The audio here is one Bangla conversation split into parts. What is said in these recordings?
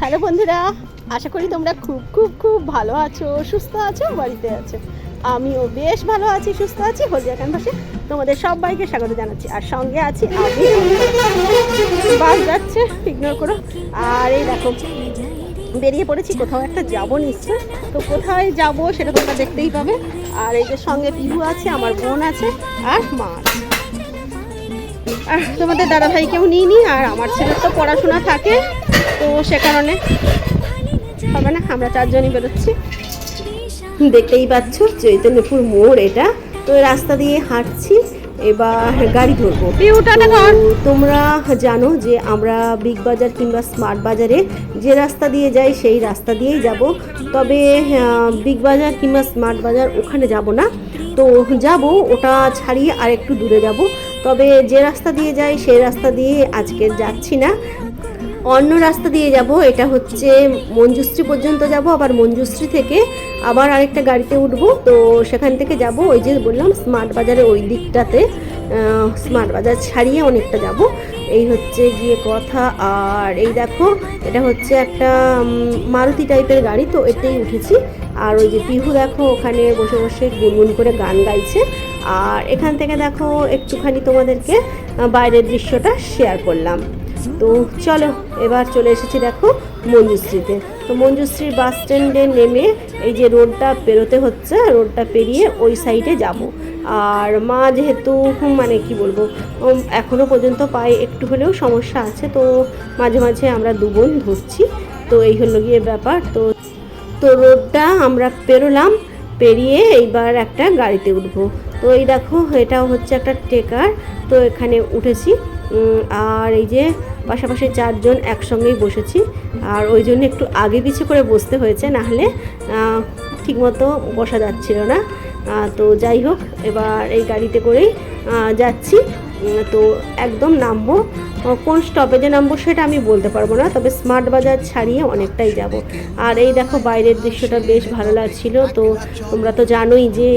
হ্যালো বন্ধুরা, আশা করি তোমরা খুব খুব খুব ভালো আছো, সুস্থ আছো, বাড়িতে আছো। আমিও বেশ ভালো আছি, সুস্থ আছি, হলদিয়া ক্যাম্পাসে তোমাদের সবাইকে স্বাগত জানাচ্ছি। আর সঙ্গে আছি বাস যাচ্ছে ইগনোর করো। আর এই দেখো বেরিয়ে পড়েছি, কোথাও একটা যাব নিশ্চয় তো কোথায় যাব সেটা তোমরা দেখতেই পাবে। আর এই যে সঙ্গে পিহু আছে, আমার বোন আছে, আর মা আর তোমাদের দাদা ভাইকেও নিই নি, আর আমার ছেলের তো পড়াশোনা থাকে, তো সে কারণে হবে না, আমরা চারজনই বেরোচ্ছি। দেখতেই পাচ্ছ, চৈতন্যপুর মোড় এটা। তো রাস্তা দিয়ে হাঁটছি এবার গাড়ি ধরবো। তোমরা জানো যে আমরা বিগ বাজার কিংবা স্মার্ট বাজারে যে রাস্তা দিয়ে যাই সেই রাস্তা দিয়েই যাব। তবে বিগ বাজার কিংবা স্মার্ট বাজার ওখানে যাব না। তো যাব ওটা ছাড়িয়ে আর একটু দূরে যাব। তবে যে রাস্তা দিয়ে যাই সেই রাস্তা দিয়ে আজকে যাচ্ছি না। অন্য রাস্তা দিয়ে যাব, এটা হচ্ছে মঞ্জুশ্রী পর্যন্ত যাব, আবার মঞ্জুশ্রী থেকে আবার আরেকটা গাড়িতে উঠবো। তো সেখান থেকে যাব, ওই যে বললাম, স্মার্ট বাজারের ওই দিকটাতে স্মার্ট বাজার ছাড়িয়ে অনেকটা যাব। এই হচ্ছে গিয়ে কথা, আর এই দেখো, এটা হচ্ছে একটা মারুতি টাইপের গাড়ি, তো এতেই উঠেছি। আর ওই যে পিহু দেখো, ওখানে বসে বসে গুনগুন করে গান গাইছে। আর এখান থেকে দেখো, একটুখানি তোমাদেরকে বাইরের দৃশ্যটা শেয়ার করলাম। তো চলো, এবার চলে এসেছি দেখো মঞ্জুশ্রীতে। তো মঞ্জুশ্রীর বাস স্ট্যান্ডে নেমে এই যে রোডটা পেরোতে হচ্ছে, রোডটা পেরিয়ে ওই সাইডে যাব। আর মা যেহেতু মানে কি বলব এখনও পর্যন্ত পায়ে একটু হলেও সমস্যা আছে, তো মাঝে মাঝে আমরা দু বোন ধরছি। তো এই হলো গিয়ে ব্যাপার, তো তো রোডটা আমরা পেরোলাম, পেরিয়ে এইবার একটা গাড়িতে উঠবো। তো এই দেখো, এটাও হচ্ছে একটা টেকার, তো এখানে উঠেছি। আর এই যে পাশাপাশি চারজন একসঙ্গেই বসেছি। আর ওই জন্য একটু আগে পিছু করে বসতে হয়েছে নাহলে ঠিকমতো বসা যাচ্ছিল না। তো যাই হোক, এবার এই গাড়িতে করেই যাচ্ছি। তো একদম নামবো। কোন স্টপেজে নামবো সেটা আমি বলতে পারব না, তবে স্মার্ট বাজার ছাড়িয়ে অনেকটাই যাব। আর এই দেখো বাইরের দৃশ্যটা বেশ ভালো লাগছিল, তো তোমরা তো জানোই যে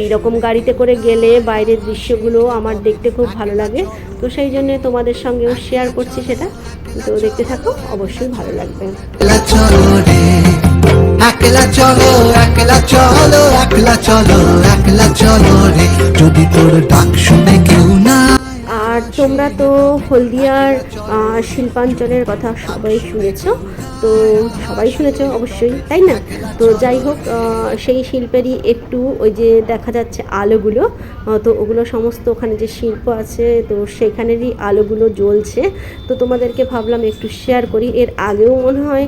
এই রকম গাড়িতে করে গেলে বাইরের দৃশ্যগুলো আমার দেখতে খুব ভালো লাগে। তো সেই জন্য তোমাদের সঙ্গেও শেয়ার করছি সেটা। তো দেখতে থাকো, অবশ্যই ভালো লাগবে। একলা চলো একলা চলো একলা চলো একলা চলো রে। যদি তোর ডাক শুনে কেউ তোমরা তো হলদিয়ার শিল্পাঞ্চলের কথা সবাই শুনেছ, তো সবাই শুনেছ অবশ্যই, তাই না? তো যাই হোক সেই শিল্পেরই একটু ওই যে দেখা যাচ্ছে আলোগুলো তো ওগুলো সমস্ত ওখানে যে শিল্প আছে, তো সেখানেরই আলোগুলো জ্বলছে। তো তোমাদেরকে ভাবলাম একটু শেয়ার করি, এর আগেও মনে হয়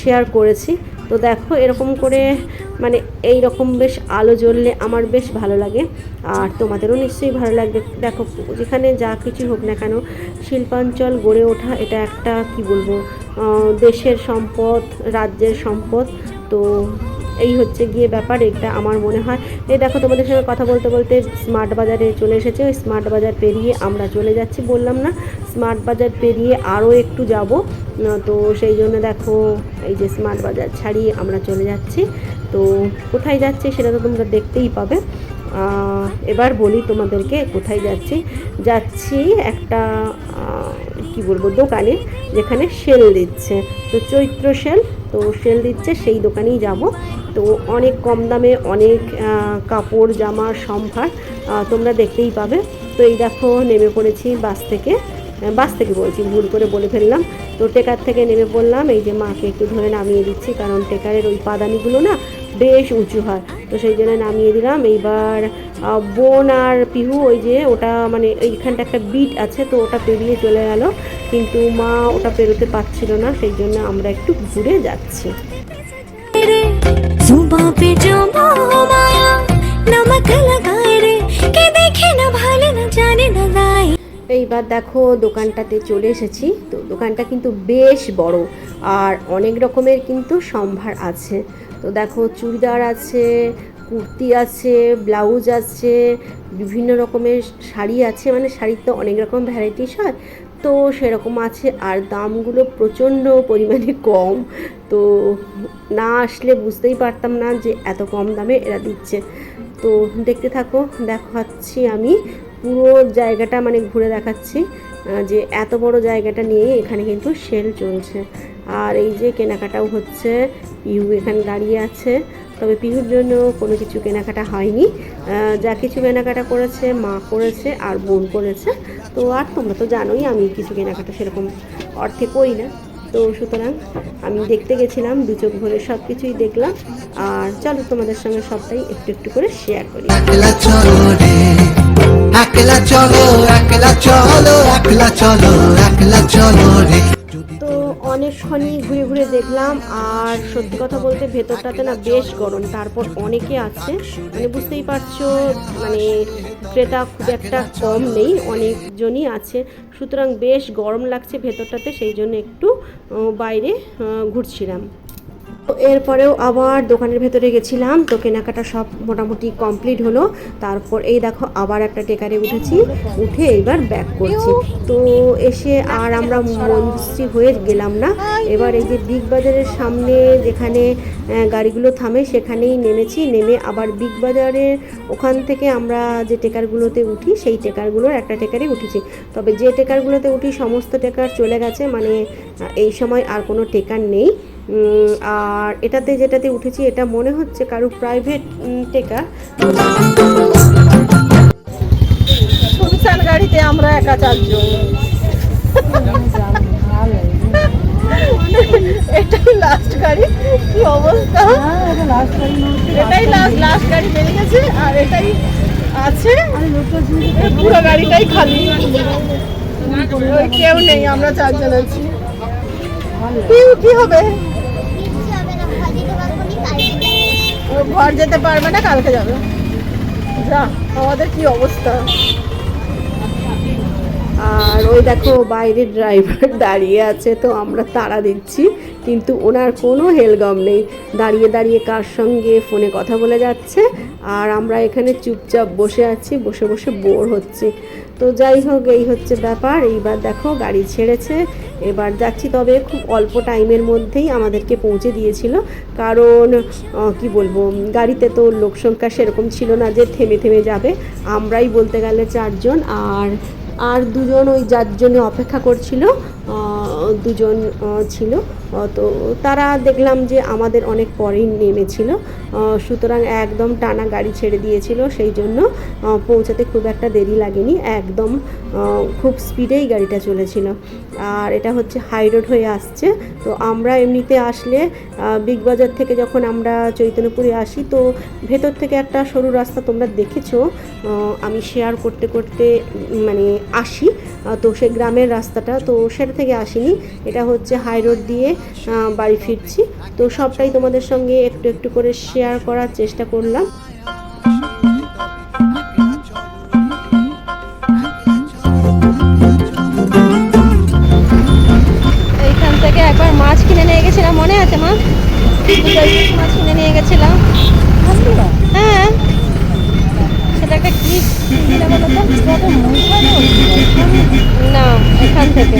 শেয়ার করেছি। তো দেখো এরকম করে মানে এই রকম বেশ আলো জ্বললে আমার বেশ ভালো লাগে। আর তোমাদেরও নিশ্চয়ই ভালো লাগবে। দেখো, যেখানে যা কিছু হোক না কেন, শিল্পাঞ্চল গড়ে ওঠা এটা একটা, কি বলব দেশের সম্পদ, রাজ্যের সম্পদ। তো এই হচ্ছে গিয়ে ব্যাপার, এটা আমার মনে হয়। এই দেখো, তোমাদের সঙ্গে কথা বলতে বলতে স্মার্ট বাজারে চলে এসেছে। ওই স্মার্ট বাজার পেরিয়ে আমরা চলে যাচ্ছি, বললাম না। স্মার্ট বাজার পেরিয়ে আরও একটু যাব। তো সেই জন্য দেখো, এই যে স্মার্ট বাজার ছাড়িয়ে আমরা চলে যাচ্ছি। তো কোথায় যাচ্ছি সেটা তো তোমরা দেখতেই পাবে। এবার বলি তোমাদেরকে কোথায় যাচ্ছি। যাচ্ছি একটা কি বলব, দোকানে, যেখানে সেল দিচ্ছে। তো চৈত্র সেল তো সেল দিচ্ছে, সেই দোকানেই যাব। তো অনেক কম দামে অনেক কাপড়, জামা, সম্ভার তোমরা দেখতেই পাবে। তো এই দেখো, নেমে পড়েছি বাস থেকে। বাস থেকে বলছি, ভুল করে বলে ফেললাম। তো টেকার থেকে নেমে পড়লাম। এই যে মাকে একটু ধরে নামিয়ে দিচ্ছি, কারণ টেকারের ওই পাদানিগুলো না বেশ উঁচু হয়। তো সেই জন্য নামিয়ে দিলাম। এইবার বোন আর পিহু ওই যে ওটা মানে এইখানটা একটা বিট আছে তো ওটা পেরিয়ে চলে গেল। কিন্তু মা ওটা পেরোতে পারছিল না সেই জন্য আমরা একটু ঘুরে যাচ্ছি। এইবার দেখো দোকানটাতে চলে এসেছি তো দোকানটা কিন্তু বেশ বড় আর অনেক রকমের কিন্তু সম্ভার আছে। তো দেখো চুড়িদার আছে কুর্তি আছে, ব্লাউজ আছে, বিভিন্ন রকমের শাড়ি আছে মানে শাড়ির তো অনেক রকম ভ্যারাইটিস হয় তো সেরকম আছে, আর দামগুলো প্রচণ্ড পরিমাণে কম। তো না আসলে বুঝতেই পারতাম না যে এত কম দামে এরা দিচ্ছে। তো দেখতে থাকো, দেখাচ্ছি আমি পুরো জায়গাটা মানে ঘুরে দেখাচ্ছি যে এত বড় জায়গাটা নিয়ে এখানে কিন্তু সেল চলছে। আর এই যে কেনাকাটাও হচ্ছে পিহু এখানে দাঁড়িয়ে আছে। তবে পিহুর জন্য কোনো কিছু কেনাকাটা হয়নি। যা কিছু কেনাকাটা করেছে, মা করেছে আর বোন করেছে। তো আর তোমরা তো জানোই আমি কিছু কেনাকাটা সেরকম অর্থে করি না। তো সুতরাং আমি দেখতে গেছিলাম, দু চোখ ভরে সব কিছুই দেখলাম। আর চলো তোমাদের সঙ্গে সবটাই একটু একটু করে শেয়ার করি। একলা চলো একলা চলো একলা চলো একলা চলো রে। অনেকক্ষণই ঘুরে ঘুরে দেখলাম, আর সত্যি কথা বলতে ভেতরটাতে না বেশ গরম। তারপর অনেকে আছে মানে বুঝতেই পারছ মানে ক্রেতা খুব একটা কম নেই, অনেকজনই আছে। সুতরাং বেশ গরম লাগছে ভেতরটাতে, সেই জন্য একটু বাইরে ঘুরছিলাম। এরপরেও আবার দোকানের ভেতরে গেছিলাম, তো কেনাকাটা সব মোটামুটি কমপ্লিট হলো। তারপর এই দেখো আবার একটা টেকারে উঠেছি, উঠে এবার ব্যাক করছি। তো এসে আর আমরা মনশ্রী হয়ে গেলাম না। এবার এই যে বিগ বাজারের সামনে যেখানে গাড়িগুলো থামে সেখানেই নেমেছি। নেমে আবার বিগ বাজারের ওখান থেকে আমরা যে টেকারগুলোতে উঠি, সেই টেকারগুলোর একটা টেকারে উঠেছি। তবে যে টেকারগুলোতে উঠি, সমস্ত টেকার চলে গেছে। মানে এই সময় আর কোনো টেকার নেই। আর এটাতে যেটাতে উঠেছি, এটা মনে হচ্ছে কারও প্রাইভেট টেকা। শুনশান গাড়িতে আমরা একা চারজন? এটাই লাস্ট গাড়ি। কি অবস্থা? এটাই লাস্ট লাস্ট গাড়ি বেরিয়ে গেছে, আর এটাই আছে। পুরো গাড়িটাই খালি। কেউ নেই, আমরা চারজন আছি। কি হবে? ঘর যেতে পারবে না কালকে যাবে। যা আমাদের কি অবস্থা? আর ওই দেখো বাইরে ড্রাইভার দাঁড়িয়ে আছে, তো আমরা তাড়া দিচ্ছি, কিন্তু ওনার কোনো হেলগম নেই। দাঁড়িয়ে দাঁড়িয়ে কার সঙ্গে ফোনে কথা বলে যাচ্ছে, আর আমরা এখানে চুপচাপ বসে আছি, বসে বসে বোর হচ্ছি। তো যাই হোক, এই হচ্ছে ব্যাপার। এইবার দেখো গাড়ি ছেড়েছে। এবার যাচ্ছি, তবে খুব অল্প টাইমের মধ্যেই আমাদেরকে পৌঁছে দিয়েছিল। কারণ কি বলব, গাড়িতে তো লোক সংখ্যা সেরকম ছিল না যে থেমে থেমে যাবে। আমরাই বলতে গেলে চারজন, আর আর দুজন ওই যার জন্য অপেক্ষা করছিল। দুজন ছিল। তো তারা দেখলাম যে আমাদের অনেক পরেই নেমেছিল। সুতরাং একদম টানা গাড়ি ছেড়ে দিয়েছিল। সেই জন্য পৌঁছাতে খুব একটা দেরি লাগেনি। একদম খুব স্পিডেই গাড়িটা চলেছিল। আর এটা হচ্ছে হাই রোড হয়ে আসছে। তো আমরা এমনিতে আসলে বিগ বাজার থেকে যখন আমরা চৈতন্যপুরে আসি, তো ভেতর থেকে একটা সরু রাস্তা তোমরা দেখেছ। আমি শেয়ার করতে করতে মানে আসি। তো সে গ্রামের রাস্তাটা, তো সেটা থেকে আসিনি। এটা হচ্ছে হাই রোড দিয়ে বাড়ি ফিরছি। তো সবটাই তোমাদের সঙ্গে একটু একটু করে শেয়ার করার চেষ্টা করলাম। এইখান থেকে একবার মাছ কিনে নিয়ে গেছিলাম। মনে আছে মা? মাছ কিনে নিয়ে গেছিলাম। হ্যাঁ। সেটা একটা কি না, এখান থেকে।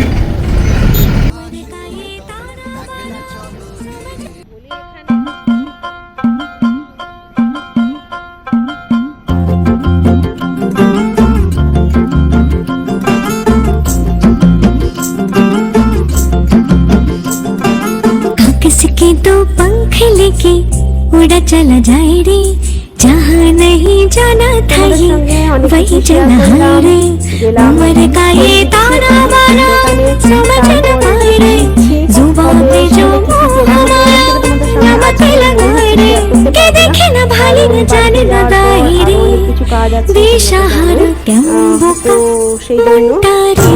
उड़ा चला जाए रे जहाँ नहीं जाना था তোমাদের ये সঙ্গে অনেক वही কিছু শেয়ার जाना করলাম रे গেলাম उम्र का ये ताना बाना समझ न पाए रे जुबां पे जो हमारा नमक लगाए रे के देखे न भाली न जाने न दाए रे কিছু কাজ আছে দিশাহারা কেমন তো বোকা সেই জন্য টারে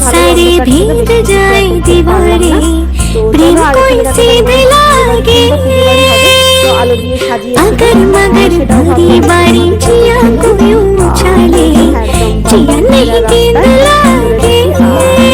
सारे भेद जाए दीवारे प्रेम कोई इसे मिलागे। अगर मगर भरी बारी जिया को यूँ चाले जिया नहीं गेंद लागे।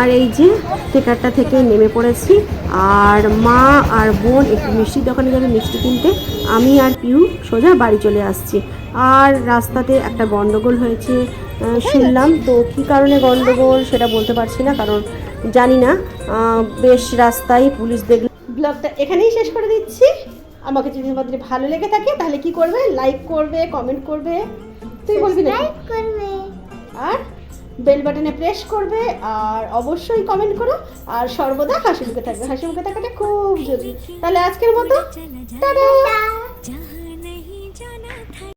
আর এই যে টেকারটা থেকে নেমে পড়েছি। আর মা আর বোন একটু মিষ্টির দোকানে যাবে মিষ্টি কিনতে। আমি আর পিউ সোজা বাড়ি চলে আসছি। আর রাস্তাতে একটা গন্ডগোল হয়েছে শুনলাম। তো কী কারণে গন্ডগোল সেটা বলতে পারছি না কারণ জানি না। বেশ রাস্তায় পুলিশ দেখল। ব্লগটা এখানেই শেষ করে দিচ্ছি। আমাকে যদি তোমাদের ভালো লেগে থাকে তাহলে কি করবে? লাইক করবে কমেন্ট করবে। তুই বলবি না আর বেল বাটনে প্রেস করবে আর অবশ্যই কমেন্ট করো আর সর্বদা হাসি মুখে থাকবে। হাসি মুখে থাকাটা খুব জরুরি। তাহলে আজকের মতো, টাটা!